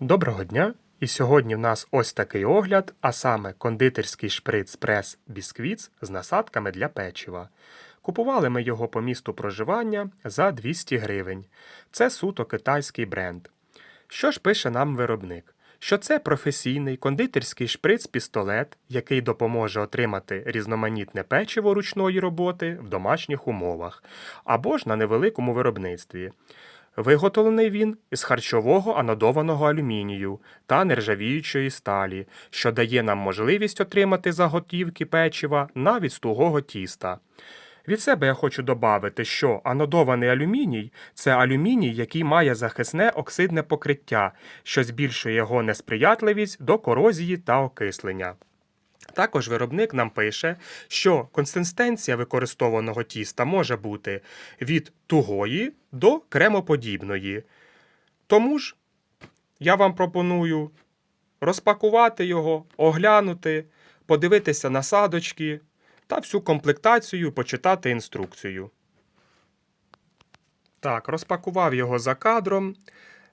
Доброго дня! І сьогодні в нас ось такий огляд, а саме кондитерський шприц прес бісквіц з насадками для печива. Купували ми його по місту проживання за 200 гривень. Це суто китайський бренд. Що ж пише нам виробник? Що це професійний кондитерський шприц-пістолет, який допоможе отримати різноманітне печиво ручної роботи в домашніх умовах або ж на невеликому виробництві. Виготовлений він із харчового анодованого алюмінію та нержавіючої сталі, що дає нам можливість отримати заготівки печива навіть з тугого тіста. Від себе я хочу додати, що анодований алюміній це алюміній, який має захисне оксидне покриття, що збільшує його несприятливість до корозії та окислення. Також виробник нам пише, що консистенція використованого тіста може бути від тугої до кремоподібної. Тому ж я вам пропоную розпакувати його, оглянути, подивитися насадочки та всю комплектацію почитати інструкцію. Так, розпакував його за кадром.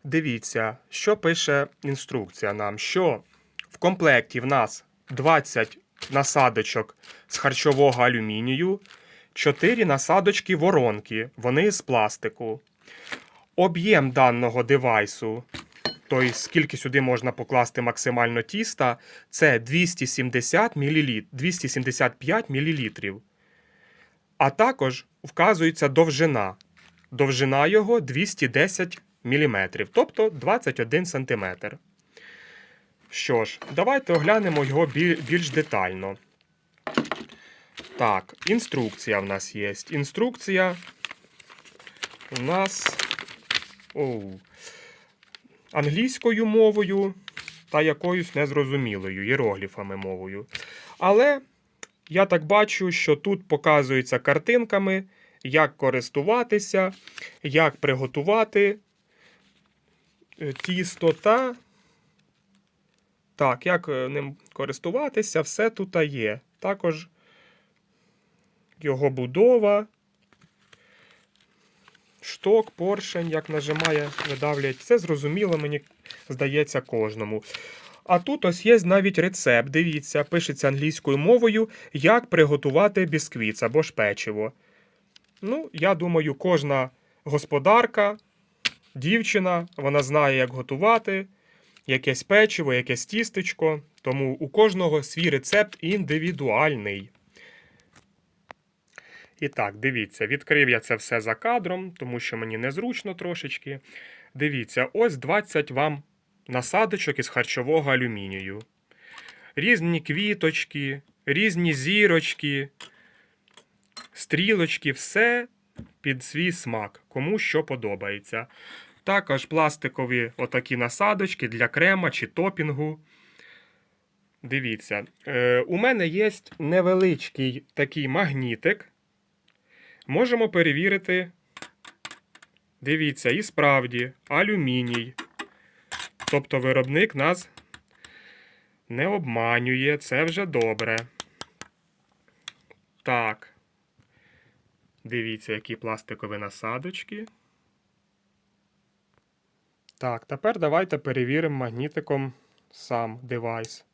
Дивіться, що пише інструкція нам, що в комплекті в нас 20 насадочок з харчового алюмінію, 4 насадочки воронки, вони з пластику. Об'єм даного девайсу, тобто скільки сюди можна покласти максимально тіста, це 270 мл, 275 мл. А також вказується довжина. Довжина його 210 мм, тобто 21 см. Що ж, давайте оглянемо його більш детально. Так, інструкція в нас є. Інструкція у нас оу, англійською мовою та якоюсь незрозумілою іерогліфами мовою. Але я так бачу, що тут показується картинками, як користуватися, як приготувати е, тісто та так, як е, ним користуватися, все тут є. Також його будова, шток, поршень, як нажимає, видавлять. Це зрозуміло, мені здається, кожному. А тут ось є навіть рецепт. Дивіться, пишеться англійською мовою, як приготувати бісквіт або ж печиво. Ну, я думаю, кожна господарка, дівчина, вона знає, як готувати якесь печиво, якесь тістечко, тому у кожного свій рецепт індивідуальний. І так, дивіться, відкрив я це все за кадром, тому що мені незручно трошечки. Дивіться, ось 20 вам насадочок із харчового алюмінію. Різні квіточки, різні зірочки, стрілочки, все під свій смак, кому що подобається. Також пластикові отакі насадочки для крема чи топінгу. Дивіться, е, у мене є невеличкий такий магнітик. Можемо перевірити. Дивіться, і справді алюміній. Тобто виробник нас не обманює, це вже добре. Так. Дивіться, які пластикові насадочки. Так, тепер давайте перевіримо магнітиком сам девайс.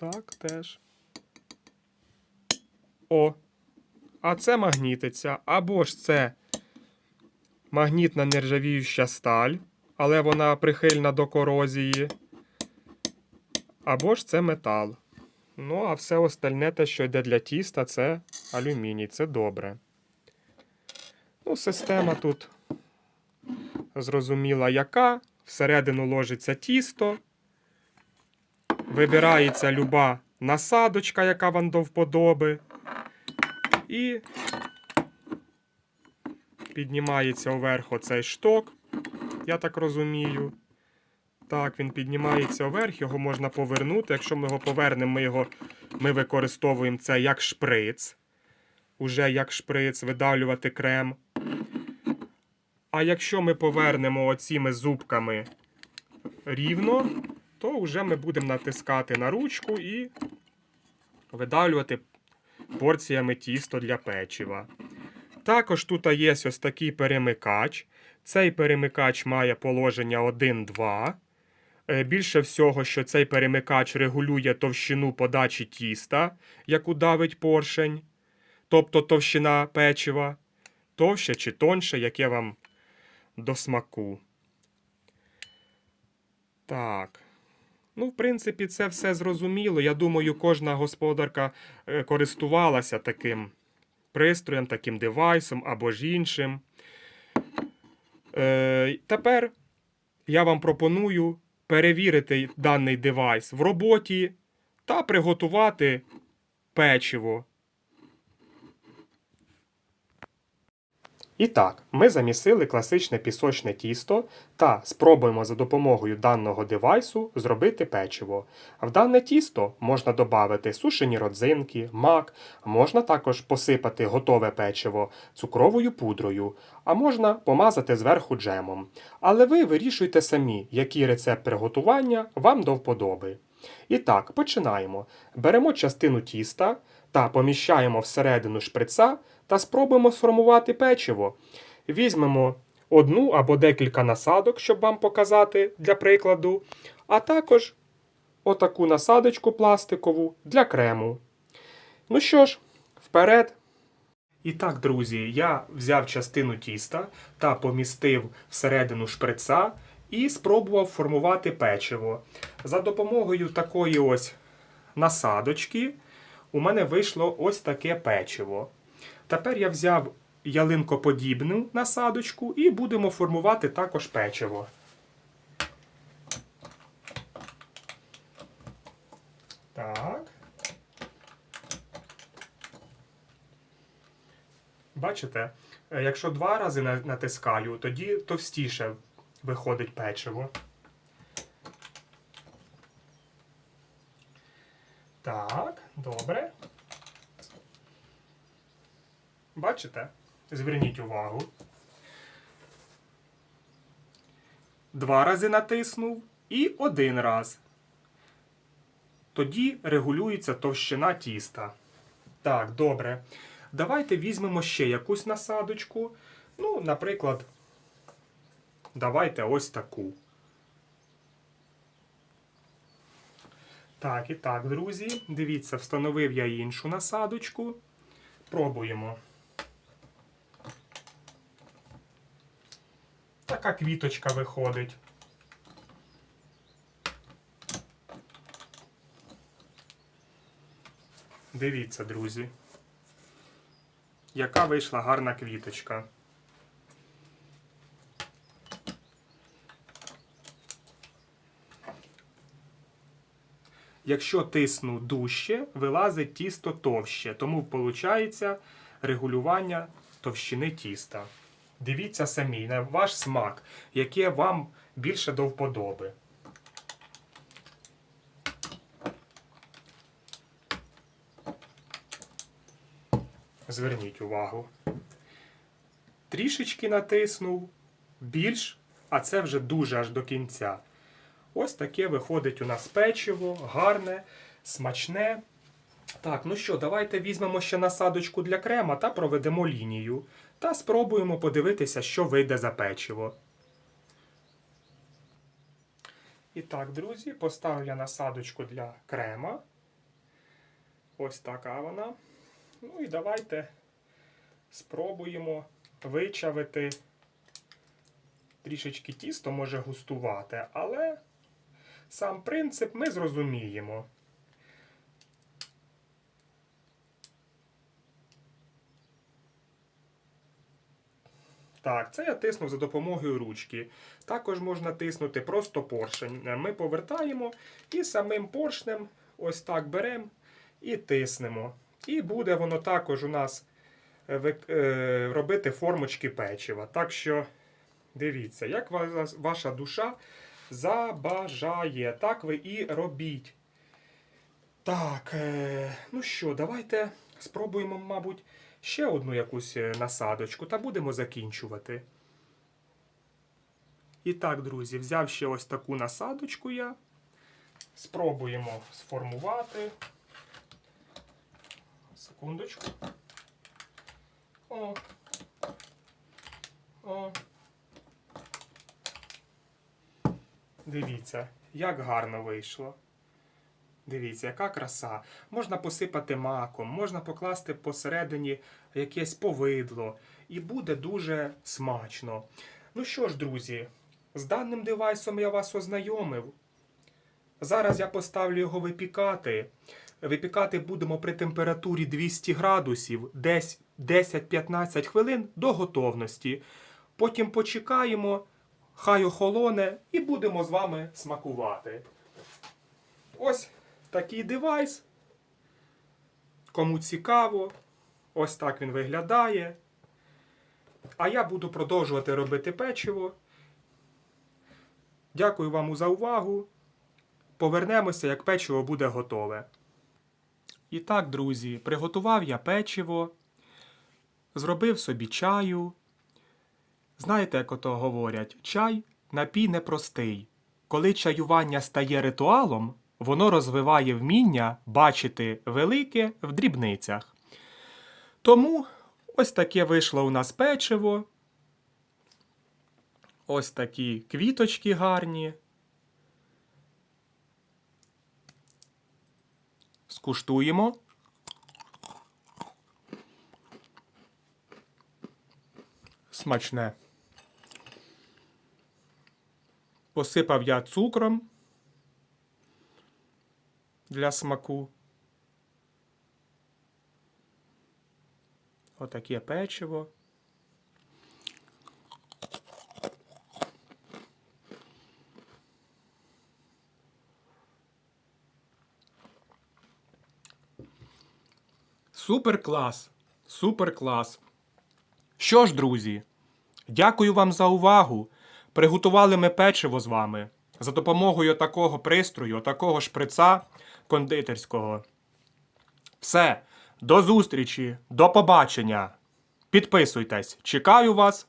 Так, теж. О. А це магнітиця. Або ж це магнітна нержавіюча сталь, але вона прихильна до корозії. Або ж це метал. Ну, а все остальне, те, що йде для тіста, це алюміній. Це добре. Ну, система тут зрозуміла, яка. Всередину ложиться тісто. Вибирається люба насадочка, яка вам до вподоби. І піднімається вверх оцей шток, я так розумію. Так, він піднімається вверх, його можна повернути. Якщо ми його повернемо, ми його ми використовуємо це як шприц. Уже як шприц, видавлювати крем. А якщо ми повернемо оціми зубками рівно, то вже ми будемо натискати на ручку і видавлювати порціями тісто для печива. Також тут є ось такий перемикач. Цей перемикач має положення 1-2. Е, Більше всього, що цей перемикач регулює товщину подачі тіста, яку давить поршень, тобто товщина печива, товще чи тонше, яке вам до смаку. Так. Ну, в принципі, це все зрозуміло. Я думаю, кожна господарка е, користувалася таким пристроєм, таким девайсом або ж іншим. Е, тепер я вам пропоную перевірити даний девайс в роботі та приготувати печиво. І так, ми замісили класичне пісочне тісто та спробуємо за допомогою даного девайсу зробити печиво. В дане тісто можна додати сушені родзинки, мак, можна також посипати готове печиво цукровою пудрою, а можна помазати зверху джемом. Але ви вирішуйте самі, який рецепт приготування вам до вподоби. І так, починаємо. Беремо частину тіста та поміщаємо всередину шприца та спробуємо сформувати печиво. Візьмемо одну або декілька насадок, щоб вам показати для прикладу, а також отаку насадочку пластикову для крему. Ну що ж, вперед. І так, друзі, я взяв частину тіста та помістив всередину шприца і спробував формувати печиво. За допомогою такої ось насадочки у мене вийшло ось таке печиво. Тепер я взяв ялинкоподібну насадочку і будемо формувати також печиво. Так. Бачите, Е, якщо два рази натискаю, тоді товстіше виходить печиво. Так, добре. Бачите? Зверніть увагу. Два рази натиснув і один раз. Тоді регулюється товщина тіста. Так, добре. Давайте візьмемо ще якусь насадочку. Ну, наприклад, давайте ось таку. Так, і так, друзі. Дивіться, встановив я іншу насадочку. Пробуємо. Така квіточка виходить. Дивіться, друзі. Яка вийшла гарна квіточка. Якщо тисну дужче, вилазить тісто товще, тому виходить регулювання товщини тіста. Дивіться самі на ваш смак, яке вам більше до вподоби. Зверніть увагу. Трішечки натиснув, більш, а це вже дуже аж до кінця. Ось таке виходить у нас печиво, гарне, смачне. Так, ну що, давайте візьмемо ще насадочку для крема та проведемо лінію. Та спробуємо подивитися, що вийде за печиво. І так, друзі, поставлю я насадочку для крема. Ось така вона. Ну і давайте спробуємо вичавити. Трішечки тісто може густувати, але сам принцип ми зрозуміємо. Так, це я тиснув за допомогою ручки. Також можна тиснути просто поршень. Ми повертаємо і самим поршнем ось так беремо і тиснемо. І буде воно також у нас е, е, робити формочки печива. Так що дивіться, як ваша душа забажає, так ви і робіть. Так, е, ну що, давайте спробуємо, мабуть, ще одну якусь е, насадочку та будемо закінчувати. І так, друзі, взяв ще ось таку насадочку я. Спробуємо сформувати. Секундочку. О. О. Дивіться, як гарно вийшло. Дивіться, яка краса. Можна посипати маком, можна покласти посередині якесь повидло, і буде дуже смачно. Ну що ж, друзі, з даним девайсом я вас ознайомив. Зараз я поставлю його випікати. Випікати будемо при температурі 200 градусів, десь 10-15 хвилин до готовності. Потім почекаємо, хай охолоне, і будемо з вами смакувати. Ось такий девайс. Кому цікаво, ось так він виглядає. А я буду продовжувати робити печиво. Дякую вам за увагу. Повернемося, як печиво буде готове. І так, друзі, приготував я печиво, зробив собі чаю. Знаєте, як ото говорять, чай напій непростий. Коли чаювання стає ритуалом, воно розвиває вміння бачити велике в дрібницях. Тому ось таке вийшло у нас печиво. Ось такі квіточки гарні. Скуштуємо. Смачне. Посипав я цукром для смаку. Отаке печиво. Супер клас! Супер клас! Що ж, друзі, дякую вам за увагу. Приготували ми печиво з вами. За допомогою такого пристрою, такого шприца кондитерського. Все, до зустрічі, до побачення. Підписуйтесь, чекаю вас